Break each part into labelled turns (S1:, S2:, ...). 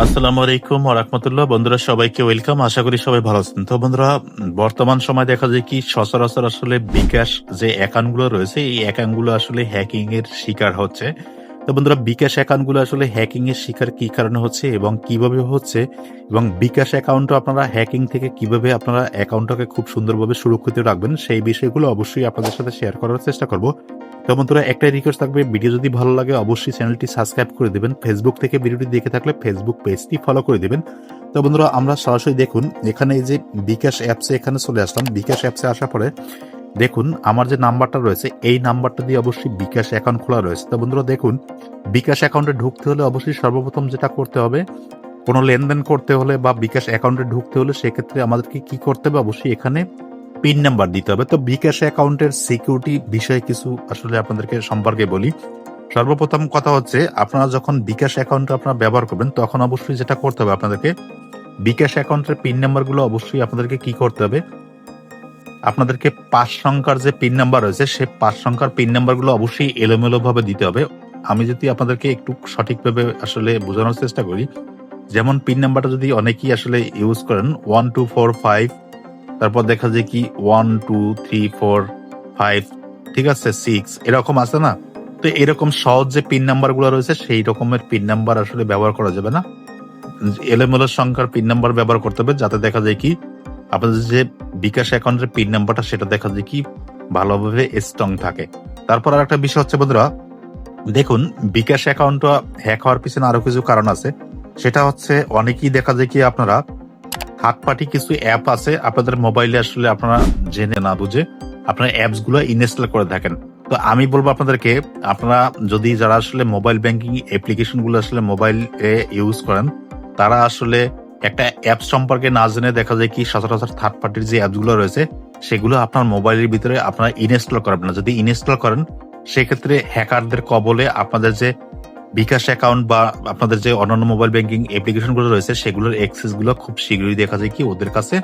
S1: আসসালামু আলাইকুম রহমতুল্লাহ। বন্ধুরা, সবাইকে ওয়েলকাম। আশা করি সবাই ভালো আছেন। তো বন্ধুরা, বর্তমান সময় দেখা যায় কি সচরাচর আসলে বিকাশ যে অ্যাকাউন্টগুলো রয়েছে, এই অ্যাকাউন্টগুলো আসলে হ্যাকিং এর শিকার হচ্ছে। তো বন্ধুরা, বিকাশ অ্যাকাউন্টগুলো আসলে হ্যাকিং এর শিকার কি কারণে হচ্ছে এবং কীভাবে হচ্ছে? এবং বিকাশ অ্যাকাউন্টও আপনারা হ্যাকিং থেকে কীভাবে আপনারা অ্যাকাউন্টটাকে খুব সুন্দরভাবে সুরক্ষিত রাখবেন সেই বিষয়গুলো অবশ্যই আপনাদের সাথে শেয়ার করার চেষ্টা করব। তো বন্ধুরা, একটাই রিকোয়েস্ট থাকবে ভিডিও যদি ভালো লাগে অবশ্যই চ্যানেলটি সাবস্ক্রাইব করে দেবেন। ফেসবুক থেকে ভিডিওটি দেখে থাকলে ফেসবুক পেজটি ফলো করে দেবেন। তো বন্ধুরা, আমরা সরাসরি দেখুন, এখানে এই যে বিকাশ অ্যাপসে এখানে চলে আসলাম। বিকাশ অ্যাপসে আসার পরে দেখুন, আমার যে নাম্বারটা রয়েছে, এই নাম্বারটা দিয়ে অবশ্যই বিকাশ অ্যাকাউন্ট খোলা রয়েছে। তো বন্ধুরা, দেখুন, বিকাশ অ্যাকাউন্টে ঢুকতে হলে অবশ্যই সর্বপ্রথম যেটা করতে হবে, কোনো লেনদেন করতে হলে বা বিকাশ অ্যাকাউন্টে ঢুকতে হলে সেক্ষেত্রে আমাদেরকে কি করতে হবে? অবশ্যই এখানে পিন নাম্বার দিতে হবে। তো বিকাশ অ্যাকাউন্টের সিকিউরিটি বিষয়ে কিছু আসলে আপনাদেরকে সম্পর্কে বলি। সর্বপ্রথম কথা হচ্ছে, আপনারা যখন বিকাশ অ্যাকাউন্ট আপনারা ব্যবহার করবেন, তখন অবশ্যই যেটা করতে হবে আপনাদেরকে, বিকাশ অ্যাকাউন্টের পিন নাম্বারগুলো অবশ্যই আপনাদেরকে কি করতে হবে? আপনাদেরকে পাঁচ সংখ্যার যে পিন নাম্বার রয়েছে, সে পাঁচ সংখ্যার পিন নাম্বারগুলো অবশ্যই এলোমেলো ভাবে দিতে হবে। আমি যদি আপনাদেরকে একটু সঠিকভাবে আসলে বোঝানোর চেষ্টা করি, যেমন পিন নাম্বারটা যদি অনেকেই আসলে ইউজ করেন ওয়ান টু ফোর ফাইভ তারপর দেখা যায় কি one two three four five ঠিক আছে সিক্স এরকম আছে না? তো এরকম সহজ যে পিন নাম্বারগুলো রয়েছে, সেই রকমের পিন নাম্বার আসলে ব্যবহার করা যাবে না। এলোমেলো সংখ্যার পিন নাম্বার ব্যবহার করতে হবে, যাতে দেখা যায় কি আপনাদের যে বিকাশ অ্যাকাউন্টের পিন নাম্বারটা, সেটা দেখা যায় কি ভালোভাবে স্ট্রং থাকে। তারপর আর একটা বিষয় হচ্ছে বন্ধুরা, দেখুন, বিকাশ অ্যাকাউন্টটা হ্যাক হওয়ার পিছনে আরও কিছু কারণ আছে। সেটা হচ্ছে অনেকেই দেখা যায় কি আপনারা থার্ড পার্টি কিছু অ্যাপ আছে, আপনাদের মোবাইলে আসলে আপনারা জেনে না বুঝে আপনারা অ্যাপসগুলো ইনস্টল করে থাকেন। তো আমি বলব আপনাদেরকে, আপনারা যদি যারা আসলে মোবাইল ব্যাংকিং অ্যাপ্লিকেশনগুলো আসলে মোবাইল ইউজ করেন, তারা আসলে একটা অ্যাপ সম্পর্কে না জেনে দেখা যায় কি সচরাচর থার্ড পার্টির যে অ্যাপসগুলো রয়েছে, সেগুলো আপনার মোবাইলের ভিতরে আপনারা ইনস্টল করবেন না। যদি ইনস্টল করেন, সেক্ষেত্রে হ্যাকারদের কবলে আপনাদের যে বিকাশ অ্যাকাউন্ট বা আপনাদের যে অন্যান্য মোবাইল ব্যাংকিং অ্যাপ্লিকেশনগুলো রয়েছে, সেগুলোর অ্যাক্সেসগুলো খুব শীঘ্রই দেখা যায় কি ওদের কাছে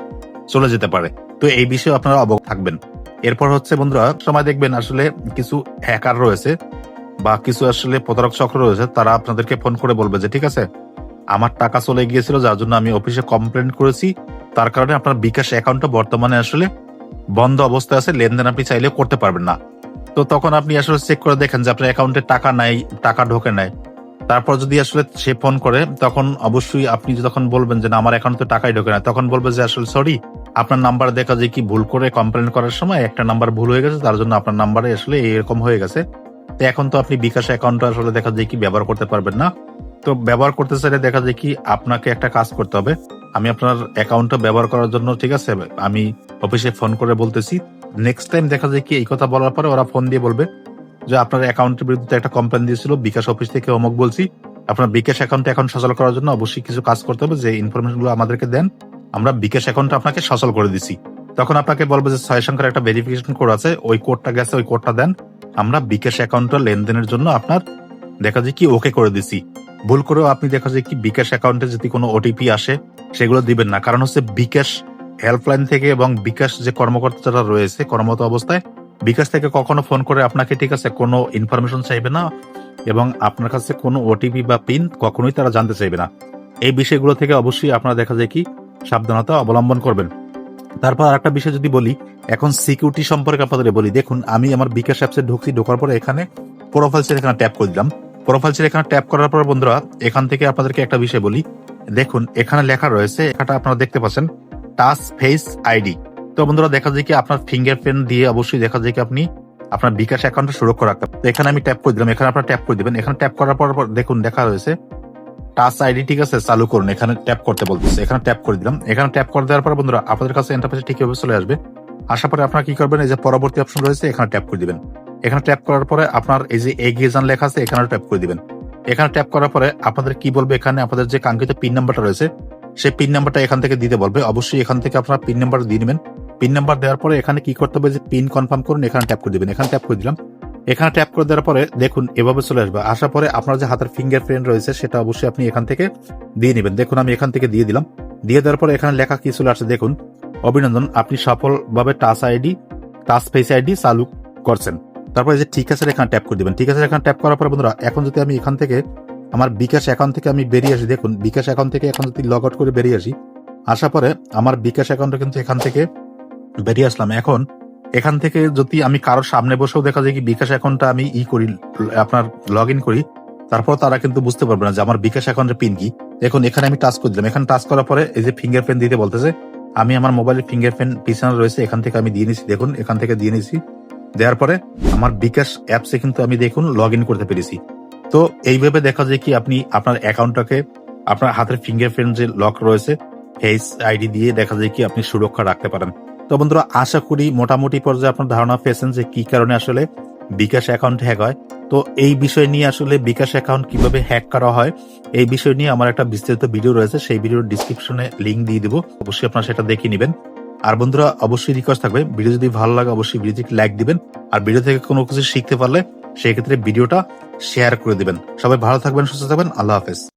S1: চলে যেতে পারে। তো এই বিষয়ে আপনারা অবগত থাকবেন। এরপর হচ্ছে বন্ধুরা সময় দেখবেন আসলে কিছু হ্যাকার রয়েছে বা কিছু আসলে প্রতারক চক্র রয়েছে, তারা আপনাদেরকে ফোন করে বলবে যে, ঠিক আছে আমার টাকা চলে গিয়েছিল, যার জন্য আমি অফিসে কমপ্লেন করেছি। তার কারণে আপনার বিকাশ অ্যাকাউন্টটা বর্তমানে আসলে বন্ধ অবস্থায় আছে, লেনদেন আপনি চাইলে করতে পারবেন না। তো তখন আপনি আসলে চেক করে দেখেন যে আপনার অ্যাকাউন্টে টাকা নাই, টাকা ঢোকে নাই। তারপর যদি আসলে সে ফোন করে, তখন অবশ্যই আপনি যখন বলবেন যে না, আমার অ্যাকাউন্টে টাকাই ঢোকে না তখন বলবে যে আসলে সরি আপনার নাম্বার দেখা যায় কি ভুল করে কমপ্লেন করার সময় একটা নাম্বার ভুল হয়ে গেছে, তার জন্য আপনার নাম্বারে আসলে এরকম হয়ে গেছে। তো এখন তো আপনি বিকাশ অ্যাকাউন্ট আসলে দেখা যায় কি ব্যবহার করতে পারবেন না। তো ব্যবহার করতে চাইলে দেখা যায় কি আপনাকে একটা কাজ করতে হবে। আমি আপনার অ্যাকাউন্টটা ব্যবহার করার জন্য, ঠিক আছে? আমি অফিসে ফোন করে বলতেছি। নেক্সট টাইম দেখা যায় কি এই কথা বলার পরে ওরা ফোন দিয়ে বলবে যে, আপনার অ্যাকাউন্টের বিরুদ্ধে একটা কমপ্লেন দিয়েছিল, বিকাশ অফিস থেকে অমুক বলছি। আপনার বিকাশ অ্যাকাউন্ট এখন সচল করার জন্য অবশ্যই কিছু কাজ করতে হবে। যে ইনফরমেশনগুলো আমাদেরকে দেন, আমরা বিকাশ অ্যাকাউন্ট আপনাকে সচল করে দিছি। তখন আপনাকে বলবে যে, ছয় সংখ্যার একটা ভেরিফিকেশন কোড আছে, ওই কোডটা গেছে, ওই কোডটা দেন। আমরা বিকাশ অ্যাকাউন্টটা লেনদেনের জন্য আপনার, দেখা যায় কি ওকে করে দিছি। ভুল করেও আপনি দেখা যায় কি বিকাশ অ্যাকাউন্টে যদি কোনো ওটিপি আসে, সেগুলো দিবেন না। কারণ হচ্ছে বিকাশ হেল্পলাইন থেকে এবং বিকাশ যে কর্মকর্তা যারা রয়েছে, কর্মরত অবস্থায়, বিকাশ থেকে কখনো ফোন করে আপনাকে ঠিক আছে কোনো ইনফরমেশন চাইবে না এবং আপনার কাছে কোনো ওটিপি বা পিন কখনোই তারা জানতে চাইবে না। এই বিষয়গুলো থেকে অবশ্যই আপনারা দেখা যায় কি সাবধানতা অবলম্বন করবেন। তারপর আরেকটা বিষয় যদি বলি, এখন সিকিউরিটি সম্পর্কে আপনাদের বলি। দেখুন, আমি আমার বিকাশ অ্যাপসে ঢুকছি, ঢোকার পরে এখানে প্রোফাইলসের এখানে ট্যাপ করে দিলাম। প্রোফাইল সেল এখানে ট্যাপ করার পর বন্ধুরা, এখান থেকে আপনাদেরকে একটা বিষয় বলি। দেখুন, এখানে লেখা রয়েছে এখানটা আপনারা দেখতে পাচ্ছেন, টাচ ফেস আইডি। তো বন্ধুরা, দেখা যায় কি আপনার ফিঙ্গারপ্রিন্ট দিয়ে অবশ্যই দেখা যায় কি আপনি আপনার বিকাশ অ্যাকাউন্টে সুরক্ষা রাখতে। এখানে আমি ট্যাপ করে দিলাম, এখানে আপনার ট্যাপ করে দিবেন। এখানে ট্যাপ করার পর, দেখুন, দেখা হয়েছে টাচ আইডি ঠিক আছে, চালু করুন, এখানে ট্যাপ করতে বলতেছে, এখানে ট্যাপ করে দিলাম। এখানে ট্যাপ করে দেওয়ার পর বন্ধুরা, আপনাদের কাছে ইন্টারফেসে ঠিকভাবে চলে আসবে। আসার পরে আপনারা কি করবেন, এই যে পরবর্তী অপশন রয়েছে, এখানে ট্যাপ করে দিবেন। এখানে ট্যাপ করার পরে আপনার এই যে এগিয়ে যান লেখা আছে এখানে ট্যাপ করে দিবেন। এখানে ট্যাপ করার পরে আপনাদের কি বলবে এখানে? আপনাদের যে কাঙ্ক্ষিত পিন নাম্বারটা রয়েছে, সেই পিন নাম্বারটা এখান থেকে দিতে বলবে। অবশ্যই এখান থেকে আপনারা পিন নাম্বার দিয়ে নেবেন। পিন নাম্বার দেওয়ার পরে এখানে কি করতে হবে যে পিন কনফার্ম করুন, এখানে ট্যাপ করে দিবেন। এখানে ট্যাপ করে দিলাম। এখানে ট্যাপ করে দেওয়ার পরে দেখুন, এভাবে চলে আসবে। আসার পরে আপনার যে হাতের ফিঙ্গার প্রিন্ট রয়েছে, সেটা অবশ্যই আপনি এখান থেকে দিয়ে নেবেন। দেখুন, আমি এখান থেকে দিয়ে দিলাম। দিয়ে দেওয়ার পরে এখানে লেখা কি চলে আসছে দেখুন। অভিনন্দন, আপনি সফলভাবে touch ID touch face ID চালু করছেন। তারপরে যে ঠিক আছে, এখানে ট্যাপ করে দিবেন। ঠিক আছে, এখানে ট্যাপ করার পরে বন্ধুরা, এখন যদি আমি এখান থেকে আমার বিকাশ অ্যাকাউন্ট থেকে আমি বেরিয়ে আসি, দেখুন, বিকাশ অ্যাকাউন্ট থেকে এখন যদি লগ আউট করে বেরিয়ে আসি, আসার পরে আমার বিকাশ অ্যাকাউন্টে কিন্তু এখান থেকে বেরিয়ে আসলাম। এখন এখান থেকে যদি আমি কারোর সামনে বসেও দেখা যায় কি বিকাশ অ্যাকাউন্টটা আমি ই করি, আপনার লগ ইন করি, তারপর তারা কিন্তু বুঝতে পারবে না যে আমার বিকাশ অ্যাকাউন্টের পিন কি। দেখুন, এখানে আমি টাচ করে দিলাম। এখানে টাচ করার পরে এই যে ফিঙ্গারপ্রিন্ট দিতে বলতেছে, আমি আমার মোবাইলের ফিঙ্গারপ্রিন্ট পিছনে রয়েছে, এখান থেকে আমি দিয়ে নিছি। দেখুন, এখান থেকে দিয়ে নিছি। দেওয়ার পরে আমার বিকাশ অ্যাপসে কিন্তু আমি দেখুন লগ ইন করতে পেরেছি। তো এইভাবে দেখা যায় কি আপনি আপনার অ্যাকাউন্টটাকে আপনার হাতের ফিঙ্গারপ্রিন্ট যে লক রয়েছে ফেস আইডি দিয়ে দেখা যায় কি আপনি সুরক্ষা রাখতে পারেন। তো বন্ধুরা, আশা করি মোটামুটি পর্যায়ে আপনার ধারণা পেয়েছেন যে কি কারণে আসলে বিকাশ অ্যাকাউন্ট হ্যাক হয়। তো এই বিষয় নিয়ে আসলে বিকাশ অ্যাকাউন্ট কীভাবে হ্যাক করা হয়, এই বিষয় নিয়ে আমার একটা বিস্তারিত ভিডিও রয়েছে, সেই ভিডিওর ডিসক্রিপশনে লিংক দিয়ে দিব। অবশ্যই আপনারা সেটা দেখে নেবেন। আর বন্ধুরা, অবশ্যই রিকোয়েস্ট থাকবে। ভিডিও যদি ভালো লাগে, অবশ্যই ভিডিওটিকে লাইক দিবেন। আর ভিডিও থেকে কোনো কিছু শিখতে পারলে সেক্ষেত্রে ভিডিওটা শেয়ার করে দিবেন। সবাই ভালো থাকবেন, সুস্থ থাকবেন। আল্লাহ হাফেজ।